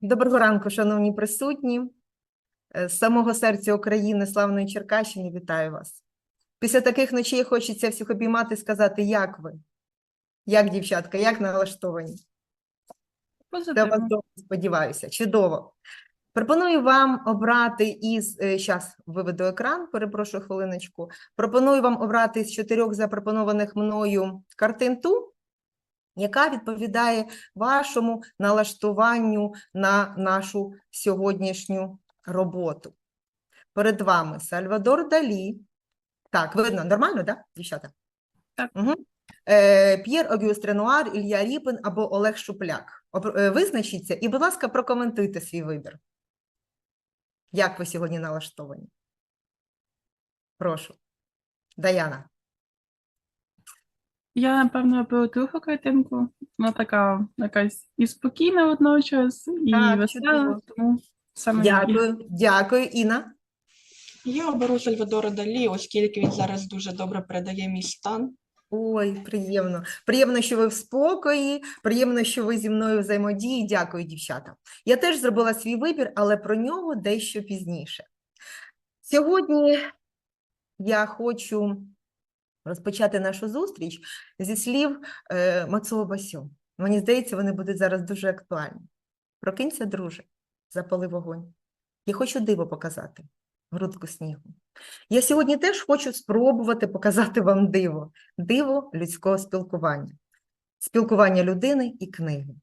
Доброго ранку, шановні присутні. Е, З самого серця України, славної Черкащини, вітаю вас. Після таких ночей хочеться всіх обіймати і сказати, як ви? Як, дівчатка, як налаштовані? Та вас добре, сподіваюся. Чудово. Пропоную вам обрати із зараз виведу екран, перепрошую хвилиночку. Пропоную вам обрати з чотирьох запропонованих мною картин ту, яка відповідає вашому налаштуванню на нашу сьогоднішню роботу. Перед вами Сальвадор Далі. Так, видно, нормально, так, дівчата? Так. Угу. П'єр Огюст Ренуар, Ілля Ріпин або Олег Шупляк. Е, Визначіться і, будь ласка, прокоментуйте свій вибір. Як ви сьогодні налаштовані? Прошу. Даяна. Я, напевно, беру другу картинку. Вона така якась і спокійна водночас, і Так, весела, чудово. тому саме її. Дякую, дякую, Інна. Я оберу Сальвадора Далі, оскільки він зараз дуже добре передає мій стан. Ой, приємно. Приємно, що ви в спокої, приємно, що ви зі мною взаємодії. Дякую, дівчата. Я теж зробила свій вибір, але про нього дещо пізніше. Сьогодні я хочу розпочати нашу зустріч зі слів е, Мацуо Басю. Мені здається, вони будуть зараз дуже актуальні. Прокинься, друже, запали вогонь. Я хочу диво показати, грудку снігу. Я сьогодні теж хочу спробувати показати вам диво, диво людського спілкування, спілкування людини і книги.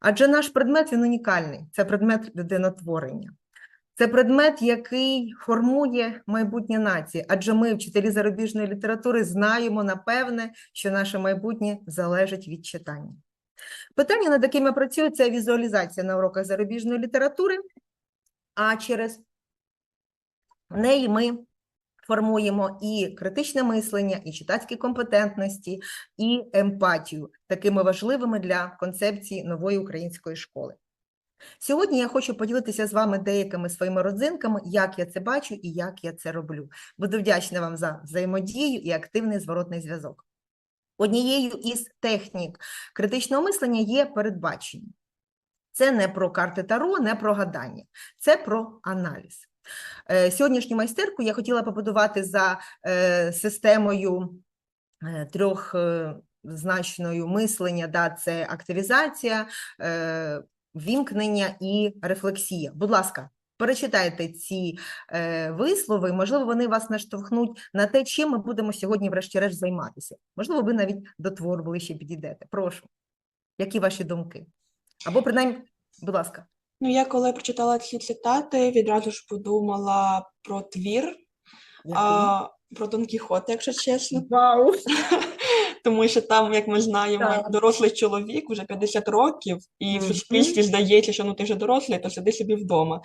Адже наш предмет він унікальний, це предмет людинотворення. Це предмет, який формує майбутнє нації, адже ми, вчителі зарубіжної літератури, знаємо напевне, що наше майбутнє залежить від читання. Питання, над якими працюю, це візуалізація на уроках зарубіжної літератури, а через неї ми формуємо і критичне мислення, і читацькі компетентності, і емпатію, такими важливими для концепції нової української школи. Сьогодні я хочу поділитися з вами деякими своїми родзинками, як я це бачу і як я це роблю. Буду вдячна вам за взаємодію і активний зворотний зв'язок. Однією із технік критичного мислення є передбачення. Це не про карти Таро, не про гадання, це про аналіз. Е, Сьогоднішню майстерку я хотіла побудувати за е, системою е, трьохзначною мислення, да, це активізація, вімкнення і рефлексія. Будь ласка, перечитайте ці е, вислови, можливо, вони вас наштовхнуть на те, чим ми будемо сьогодні, врешті-решт, займатися. Можливо, ви навіть до твору ближче підійдете. Прошу. Які ваші думки? Або принаймні, будь ласка. Ну, я коли прочитала ці цитати, відразу ж подумала про твір, а, про Дон Кіхота, якщо чесно. Вау! Тому що там, як ми знаємо, Так. дорослий чоловік вже 50 років, і в суспільстві здається, що ну ти вже дорослий, то сиди собі вдома.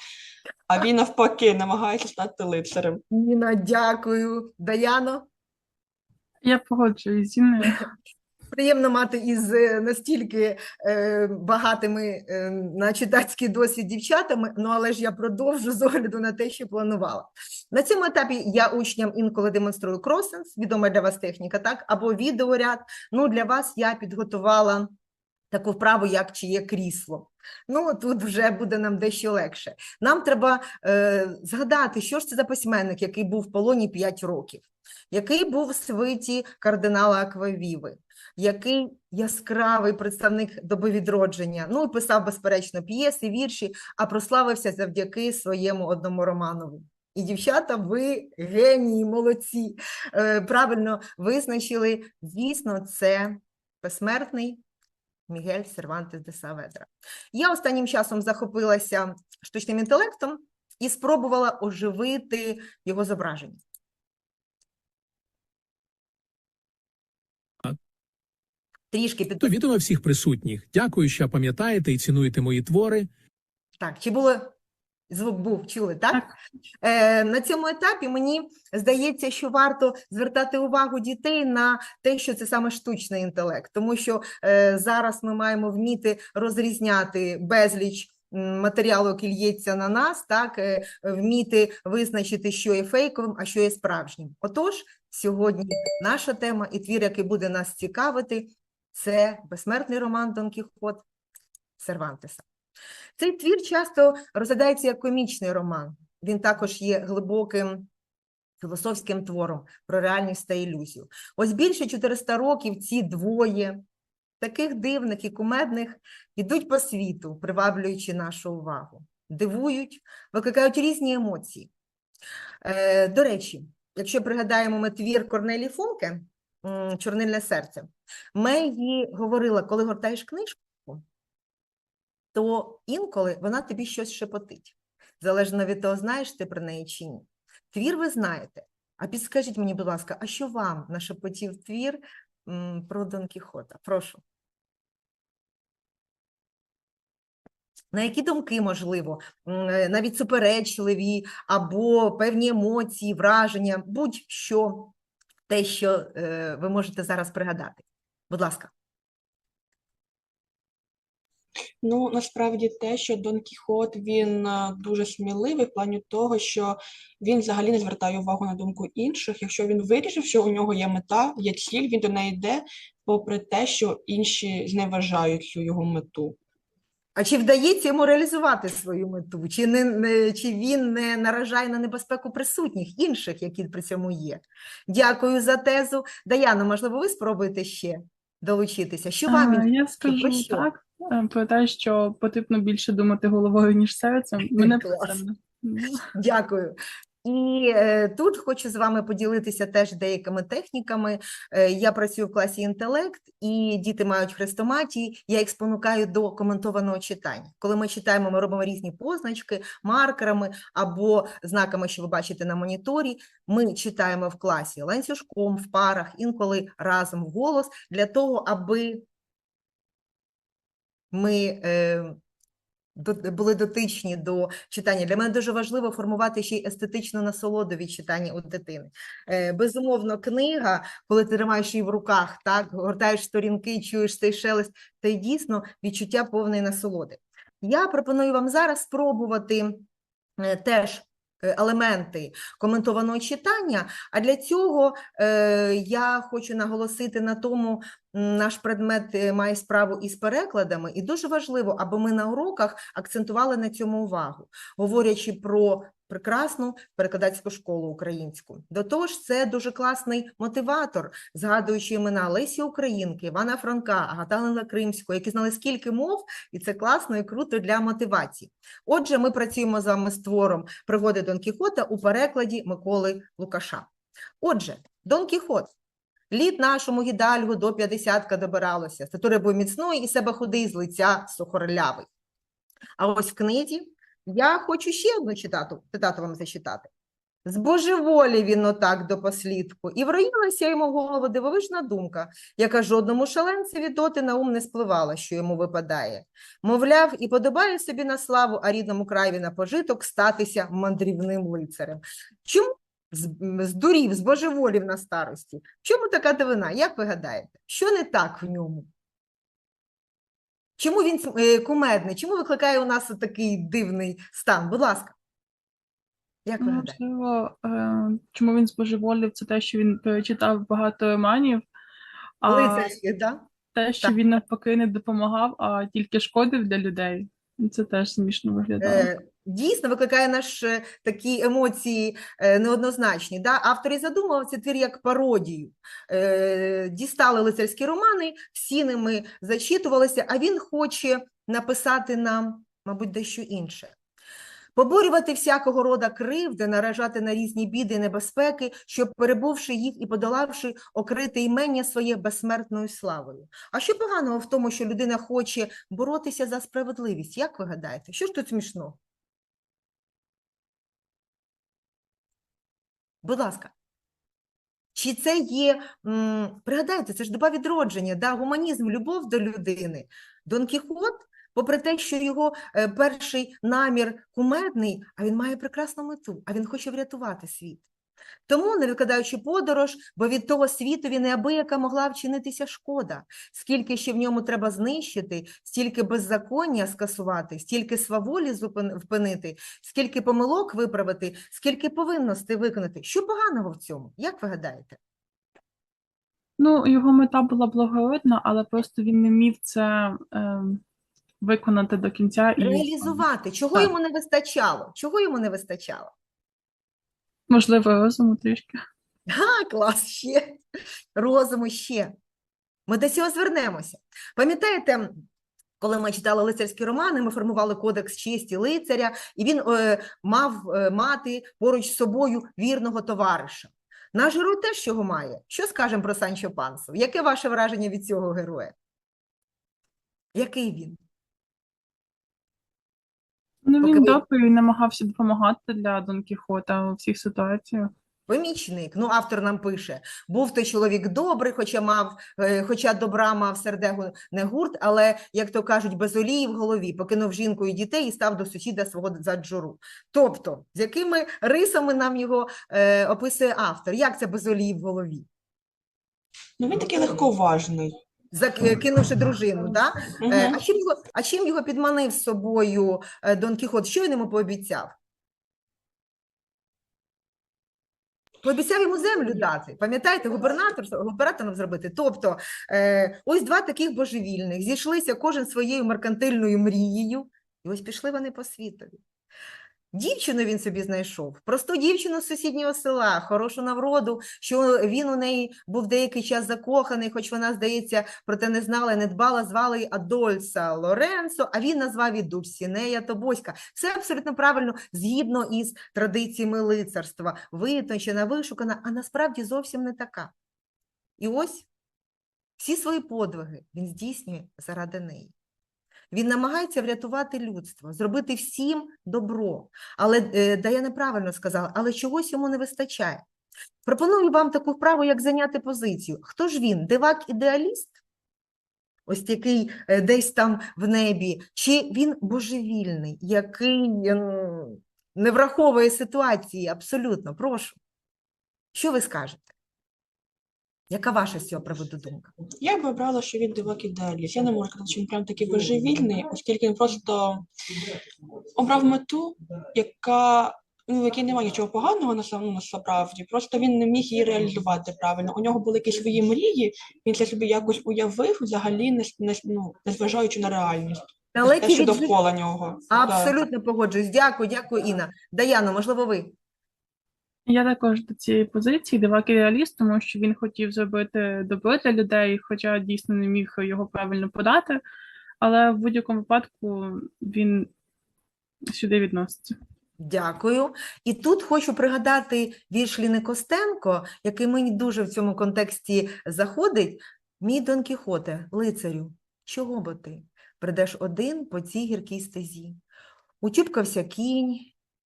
А він навпаки намагається стати лицарем. Ніна, дякую. Даяно, Я погоджуюсь. Приємно мати із е, настільки е, багатими е, на читацький досвід дівчатами, ну але ж я продовжу з огляду на те, що планувала. На цьому етапі я учням інколи демонструю кросенс, відома для вас техніка, так, або відеоряд. Ну, для вас я підготувала таку вправу, як чи є крісло. Ну, тут вже буде нам дещо легше. Нам треба е, згадати, що ж це за письменник, який був в полоні 5 років, який був в свиті кардинала Аквавіви, який яскравий представник доби відродження. Ну писав, безперечно, п'єси, вірші, а прославився завдяки своєму одному романові. І, дівчата, ви генії, молодці. Е, правильно визначили. Звісно, це безсмертний Мігель Сервантес де Саведра. Я останнім часом захопилася штучним інтелектом і спробувала оживити його зображення. Трішки під... Вітаю всіх присутніх. Дякую, що пам'ятаєте і цінуєте мої твори. Так, чи було звук був, чули, так? Так. Е, на цьому етапі мені здається, що варто звертати увагу дітей на те, що це саме штучний інтелект, тому що е, зараз ми маємо вміти розрізняти безліч матеріалу, який лється на нас, так, е, вміти визначити, що є фейковим, а що є справжнім. Отож, сьогодні наша тема і твір, який буде нас цікавити, це безсмертний роман Дон Кіхот Сервантеса. Цей твір часто розглядається як комічний роман. Він також є глибоким філософським твором про реальність та ілюзію. Ось більше 400 років ці двоє таких дивних і кумедних ідуть по світу, приваблюючи нашу увагу, дивують, викликають різні емоції. Е, до речі, якщо пригадаємо ми твір Корнелі Функе Чорнильне серце, Мегі говорила, коли гортаєш книжку, то інколи вона тобі щось шепотить, залежно від того, знаєш ти про неї чи ні. Твір ви знаєте. А підскажіть мені, будь ласка, а що вам нашепотів твір про Дон Кіхота? Прошу. На які думки, можливо, е, навіть суперечливі, або певні емоції, враження, будь-що, те, що е, ви можете зараз пригадати. Будь ласка. Ну, насправді те, що Дон Кіхот він е, дуже сміливий в плані того, що він взагалі не звертає увагу на думку інших. Якщо він вирішив, що у нього є мета, є ціль, він до неї йде, попри те, що інші зневажають цю його мету. А чи вдається йому реалізувати свою мету? Чи, не, не, чи він не наражає на небезпеку присутніх інших, які при цьому є? Дякую за тезу. Даяно, можливо, ви спробуєте ще долучитися? Що вам він Я скажу що? так, е, про те, що потрібно більше думати головою, ніж серцем. Мене Дякую. І е, тут хочу з вами поділитися теж деякими техніками. Е, я працюю в класі інтелект, і діти мають хрестоматії. Я їх спонукаю до коментованого читання. Коли ми читаємо, ми робимо різні позначки маркерами або знаками, що ви бачите на моніторі. Ми читаємо в класі ланцюжком, в парах, інколи разом в голос для того, аби ми е, були дотичні до читання. Для мене дуже важливо формувати ще й естетичну насолоду від читання у дитини. Е, Безумовно, книга, коли ти тримаєш її в руках, так, гортаєш сторінки, чуєш цей шелест, це дійсно відчуття повної насолоди. Я пропоную вам зараз спробувати е, теж елементи коментованого читання, а для цього е, я хочу наголосити на тому, наш предмет е, має справу із перекладами, і дуже важливо, аби ми на уроках акцентували на цьому увагу, говорячи про прекрасну перекладацьку школу українську. До того ж, це дуже класний мотиватор, згадуючи імена Лесі Українки, Івана Франка, Агаталина Кримського, які знали скільки мов, і це класно і круто для мотивації. Отже, ми працюємо з вами з твором пригоди Дон Кіхота у перекладі Миколи Лукаша. Отже, Дон Кіхот. Літ нашому гідальгу до п'ятдесятка добиралося, статури був міцної і себе худий, з лиця сухорлявий. А ось в книзі я хочу ще одну читату, цитату вам зачитати. Збожеволів він отак до послідку, і вроїлася йому в голову дивовижна думка, яка жодному шаленцеві доти на ум не спливала, що йому випадає. Мовляв, і подобає собі на славу, а рідному краєві на пожиток статися мандрівним лицарем. Чому здурів, збожеволів на старості? Чому така дивина? Як ви гадаєте? Що не так в ньому? Чому він е, кумедний? Чому викликає у нас такий дивний стан? Будь ласка. Як ви? Можливо, е, чому він збожеволів, це те, що він читав багато романів, а да? те, що так. він навпаки не допомагав, а тільки шкодив для людей. Це теж смішно виглядає. Е, Дійсно, викликає наш е, такі емоції е, неоднозначні. Да? Автор і задумав цей твір як пародію. Е, Дістали лицарські романи, всі ними зачитувалися, а він хоче написати нам, мабуть, дещо інше. Поборювати всякого рода кривди, наражати на різні біди і небезпеки, щоб, перебувши їх і подолавши, окрити імення своє безсмертною славою. А що поганого в тому, що людина хоче боротися за справедливість? Як ви гадаєте? Що ж тут смішного? Будь ласка. Чи це є, пригадайте, це ж доба відродження, да, гуманізм, любов до людини. Дон Кіхот, попри те, що його е, перший намір кумедний, а він має прекрасну мету, а він хоче врятувати світ. Тому, не викидаючи подорож, бо від того світові неабияка могла вчинитися шкода. Скільки ще в ньому треба знищити, стільки беззаконня скасувати, стільки сваволі впинити, скільки помилок виправити, скільки повинностей виконати. Що поганого в цьому? Як ви гадаєте? Ну, його мета була благородна, але просто він не міг це ем, виконати до кінця і Реалізувати. Чого Так. йому не вистачало? Чого йому не вистачало? Можливо розуму трішки. Га, клас ще. Розуму ще. Ми до цього звернемося. Пам'ятаєте, коли ми читали лицарські романи, ми формували кодекс честі лицаря, і він е, мав е, мати поруч з собою вірного товариша. Наш герой теж цього має. Що скажемо про Санчо Пансу? Яке ваше враження від цього героя? Який він? Ну, Поки він ви- добрий і намагався допомагати для Дон Кіхота у всіх ситуаціях. Помічник. Ну, автор нам пише: був той чоловік добрий, хоча мав, е, хоча добра мав сердегу не гурт, але, як то кажуть, без олії в голові, покинув жінку і дітей і став до сусіда свого за джуру. Тобто, з якими рисами нам його е, описує автор? Як це без олії в голові? Ну він такий легковажний. Закинувши дружину, да? Е, Мгм. а, чим його, а чим його підманив з собою е, Дон Кіхот? Що він йому пообіцяв? Пообіцяв йому землю дати. Пам'ятаєте, губернатор, губернатором зробити. Тобто, е, ось два таких божевільних зійшлися кожен своєю меркантильною мрією, і ось пішли вони по світові. Дівчину він собі знайшов, просту дівчину з сусіднього села, хорошу навроду, що він у неї був деякий час закоханий, хоч вона, здається, про те не знала не дбала, звали її Адольса Лоренцо, а він назвав її Дульсінея Тобоська. Все абсолютно правильно, згідно із традиціями лицарства, витончена, вишукана, а насправді зовсім не така. І ось всі свої подвиги він здійснює заради неї. Він намагається врятувати людство, зробити всім добро. Але е, да я неправильно сказала, але чогось йому не вистачає. Пропоную вам таку вправу, як зайняти позицію. Хто ж він? Дивак-ідеаліст? Ось який е, десь там в небі, чи він божевільний, який ем, не враховує ситуації абсолютно. Прошу. Що ви скажете? Яка ваша з цього приводу думка? Я б обрала, що він дивак ідеаліст. Я не можу сказати, що він прям такий божевільний, оскільки він просто обрав мету, яка ну, в якій немає нічого поганого на самому насправді. Просто він не міг її реалізувати правильно. У нього були якісь свої мрії, він це собі якось уявив, взагалі не, не, ну, не зважаючи на реальність. Те, Далекі що від довкола нього. Так. Абсолютно погоджуюсь. Дякую, дякую, Інна. Даяно, можливо, ви? Я також до цієї позиції дивак ідеаліст, тому що він хотів зробити добро для людей, хоча дійсно не міг його правильно подати. Але в будь-якому випадку він сюди відноситься. Дякую. І тут хочу пригадати вірш Ліни Костенко, який мені дуже в цьому контексті заходить. Мій Дон Кіхоте, лицарю, чого бо ти? Придеш один по цій гіркій стезі. Утюбкався кінь,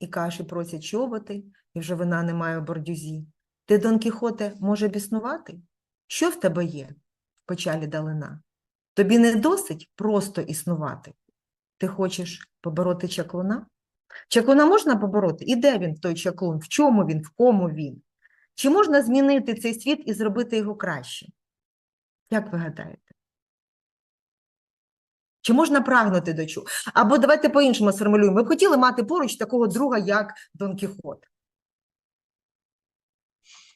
і каші просять чоботи, і вже вина немає у бордюзі. Ти, Дон Кіхоте, може біснувати? Що в тебе є? В печалі далина. Тобі не досить просто існувати. Ти хочеш побороти чаклуна? Чаклуна можна побороти? І де він, той чаклун? В чому він? В кому він? Чи можна змінити цей світ і зробити його краще? Як ви гадаєте? Чи можна прагнути до чого? Або давайте по-іншому сформулюємо. Ви б хотіли мати поруч такого друга, як Дон Кіхот?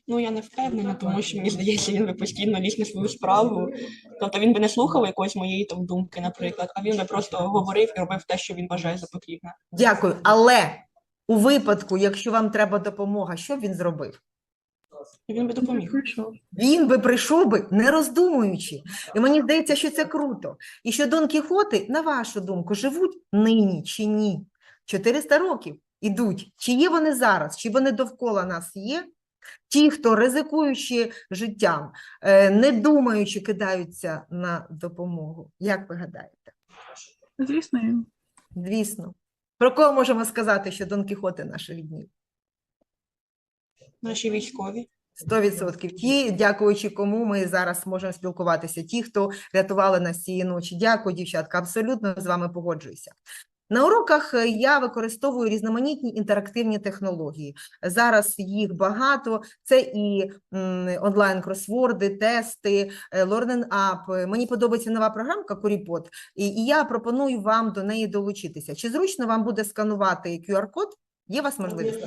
Ну, я не впевнена, тому що мені здається, він би постійно ліз на свою справу. Тобто він би не слухав якоїсь моєї там думки, наприклад, а він би просто говорив і робив те, що він вважає за потрібне. Дякую. Але у випадку, якщо вам треба допомога, що б він зробив? І він би допоміг. Прийшов. Він би прийшов би, не роздумуючи. І мені здається, що це круто. І що Дон Кіхоти, на вашу думку, живуть нині чи ні? 400 років ідуть. Чи є вони зараз, чи вони довкола нас є? Ті, хто ризикуючи життям, е, не думаючи, кидаються на допомогу. Як ви гадаєте? Звісно. Звісно. Про кого можемо сказати, що Дон Кіхоти наших днів? Наші військові. 100%. Ті, дякуючи кому ми зараз можемо спілкуватися. Ті, хто рятували нас цієї ночі. Дякую, дівчатка. Абсолютно з вами погоджуюся. На уроках е, я використовую різноманітні інтерактивні технології. Зараз їх багато. Це і онлайн-кросворди, тести, е, Learning App. Мені подобається нова програмка Коріпот, і, і я пропоную вам до неї долучитися. Чи зручно вам буде сканувати QR-код? Є у вас можливість?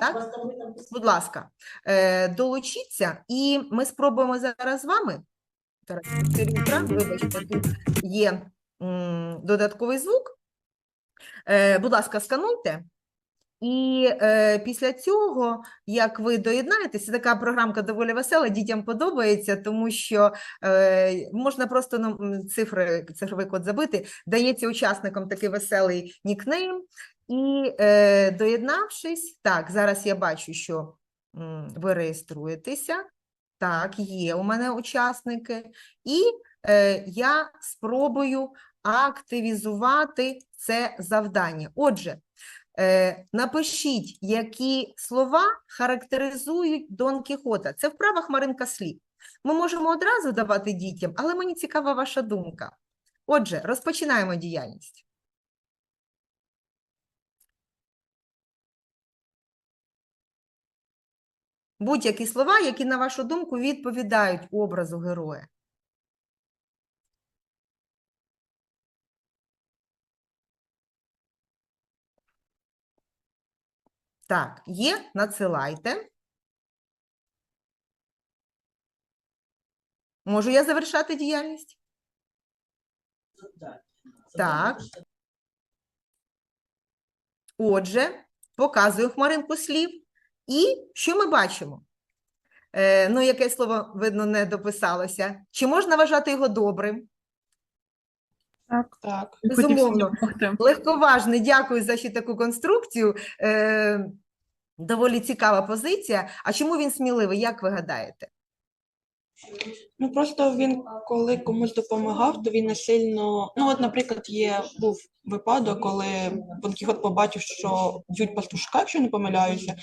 Так. Так? Будь ласка, е, долучіться, і ми спробуємо зараз з вами. Вибачте, тут є додатковий звук. Е, Будь ласка, скануйте. І е, після цього, як ви доєднаєтеся, така програмка доволі весела, дітям подобається, тому що е, можна просто ну, цифри, цифровий код забити, дається учасникам такий веселий нікнейм. І е, доєднавшись, так, зараз я бачу, що ви реєструєтеся. Так, є у мене учасники. І е, я спробую активізувати це завдання. Отже, е, напишіть, які слова характеризують Дон Кіхота. Це вправа хмаринка слів. Ми можемо одразу давати дітям, але мені цікава ваша думка. Отже, розпочинаємо діяльність. Будь-які слова, які, на вашу думку, відповідають образу героя. Так, є, надсилайте. Можу я завершати діяльність? Так. Отже, показую хмаринку слів. І що ми бачимо? Е, ну, яке слово, видно, не дописалося. Чи можна вважати його добрим? Так, Так. Безумовно. Легковажний, дякую за ще таку конструкцію. Е, доволі цікава позиція. А чому він сміливий, як ви гадаєте? Ну просто він, коли комусь допомагав, то він не сильно. Ну, от, наприклад, є був випадок, коли Дон Кіхот побачив, що б'ють пастушка, якщо не помиляюся,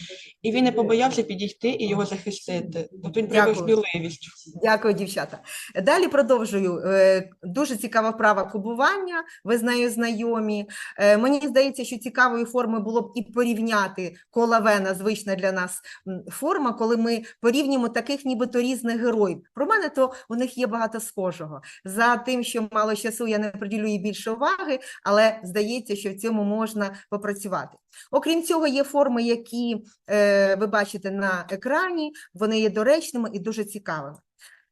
і він не побоявся підійти і його захистити. Тобто він проявив сміливість. Дякую, дівчата. Далі продовжую. Е, Дуже цікава вправа кубування. Ви з нею знайомі. Е, Мені здається, що цікавою формою було б і порівняти кола Вена, звична для нас форма, коли ми порівнюємо таких нібито різних героїв. Про мене то у них є багато схожого. За тим, що мало часу, я не приділю їй більше уваги, але здається, що в цьому можна попрацювати. Окрім цього, є форми, які е, ви бачите на екрані, вони є доречними і дуже цікавими.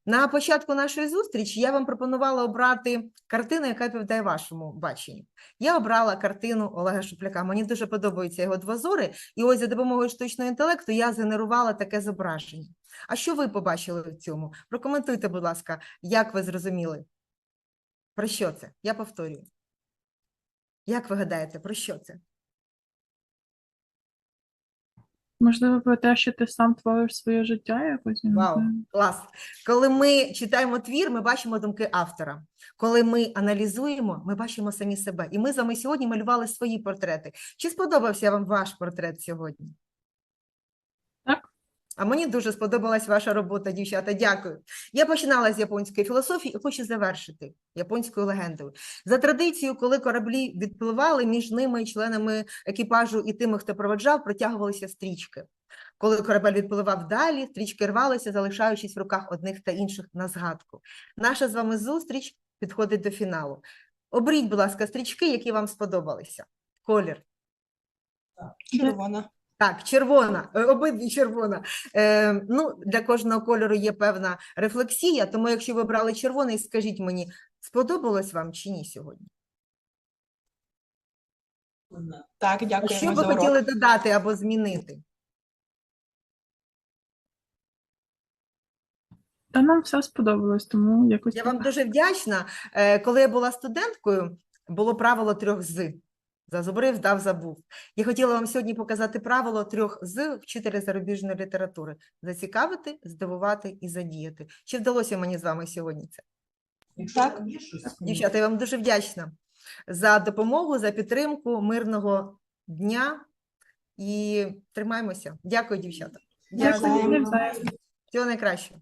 На початку нашої зустрічі я вам пропонувала обрати картину, яка відповідає вашому баченню. Я обрала картину Олега Шупляка. Мені дуже подобаються його двозори, і ось за допомогою штучного інтелекту я згенерувала таке зображення. А що ви побачили в цьому? Прокоментуйте, будь ласка, як ви зрозуміли? Про що це? Я повторюю. Як ви гадаєте, про що це? Можливо, про те, що ти сам твориш своє життя якось. Вау, клас. Коли ми читаємо твір, ми бачимо думки автора. Коли ми аналізуємо, ми бачимо самі себе. І ми з вами сьогодні малювали свої портрети. Чи сподобався вам ваш портрет сьогодні? А мені дуже сподобалась ваша робота, дівчата. Дякую. Я починала з японської філософії і хочу завершити японською легендою. За традицією, коли кораблі відпливали, між ними членами екіпажу і тими, хто проведжав, протягувалися стрічки. Коли корабель відпливав далі, стрічки рвалися, залишаючись в руках одних та інших на згадку. Наша з вами зустріч підходить до фіналу. Оберіть, будь ласка, стрічки, які вам сподобалися. Колір. Червона. Так, червона, е, обидві червона. Е, ну, для кожного кольору є певна рефлексія, тому якщо ви брали червоний, скажіть мені, сподобалось вам чи ні сьогодні? Так, А дякуємо що ви хотіли додати або змінити? Та нам все сподобалось, тому якось Я вам дуже вдячна. Е, Коли я була студенткою, було правило трьох з. Зазубрив, здав, забув. Я хотіла вам сьогодні показати правило трьох з вчителя зарубіжної літератури: зацікавити, здивувати і задіяти. Чи вдалося мені з вами сьогодні це? Так. Дівчата, я вам дуже вдячна за допомогу, за підтримку мирного дня і тримаємося. Дякую, дівчата. Дякую. Всього найкращого.